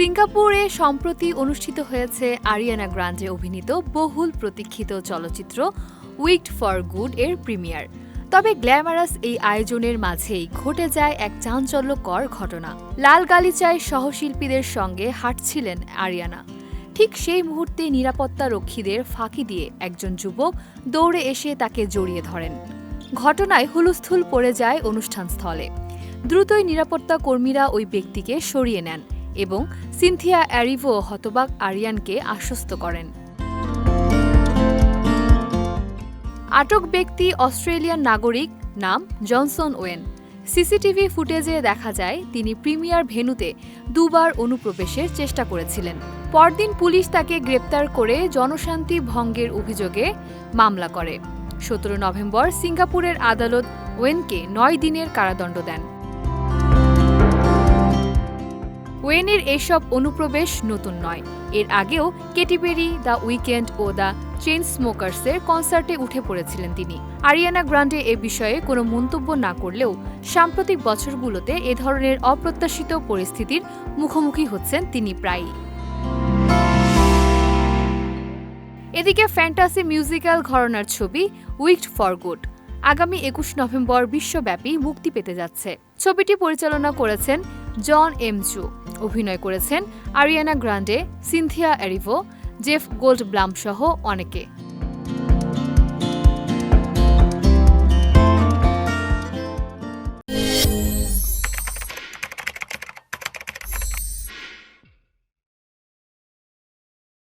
সিঙ্গাপুরে সম্প্রতি অনুষ্ঠিত হয়েছে আরিয়ানা গ্রান্ডে অভিনীত বহুল প্রতীক্ষিত চলচ্চিত্র উইকড ফর গুড এর প্রিমিয়ার। তবে গ্ল্যামারাস এই আয়োজনের মাঝেই ঘটে যায় এক চাঞ্চল্যকর ঘটনা। লাল গালিচায় সহশিল্পীদের সঙ্গে হাঁটছিলেন আরিয়ানা। ঠিক সেই মুহূর্তে নিরাপত্তা রক্ষীদের ফাঁকি দিয়ে একজন যুবক দৌড়ে এসে তাকে জড়িয়ে ধরেন। ঘটনায় হুলস্থুল পড়ে যায় অনুষ্ঠানস্থলে দ্রুতই নিরাপত্তা কর্মীরা ওই ব্যক্তিকে সরিয়ে নেন। এবং সিনথিয়া অ্যারিভো হতবাক আরিয়ানকে আশ্বস্ত করেন। আটক ব্যক্তি অস্ট্রেলিয়ান নাগরিক নাম জনসন ওয়েন। সিসিটিভি ফুটেজে দেখা যায়, তিনি প্রিমিয়ার ভেন্যুতে দুবার অনুপ্রবেশের চেষ্টা করেছিলেন। পরদিন পুলিশ তাকে গ্রেপ্তার করে জনশান্তি ভঙ্গের অভিযোগে মামলা করে। সতেরো নভেম্বর সিঙ্গাপুরের আদালত ওয়েনকে নয় দিনের কারাদণ্ড দেন। ওয়েনের এসব অনুপ্রবেশ নতুন নয়। এর আগেও কেটিবেরি দ্য উইকেন্ড ও দ্য চেন স্মোকার্সের কনসার্টে উঠে পড়েছিলেন তিনি। আরিয়ানা গ্রান্ডে এ বিষয়ে কোনো মন্তব্য না করলেও সাম্প্রতিক বছরগুলোতে এ ধরনের অপ্রত্যাশিত পরিস্থিতির মুখোমুখি হচ্ছেন তিনি প্রায়ই। এদিকে ফ্যান্টাসি মিউজিক্যাল ঘরনার ছবি উইকড ফর গুড। আগামী একুশ নভেম্বর বিশ্বব্যাপী মুক্তি পেতে যাচ্ছে। ছবিটি পরিচালনা করেছেন জন এম চু অভিনয় করেছেন Ariana Grande Cynthia Erivo Jeff Goldblum সহ অনেকে।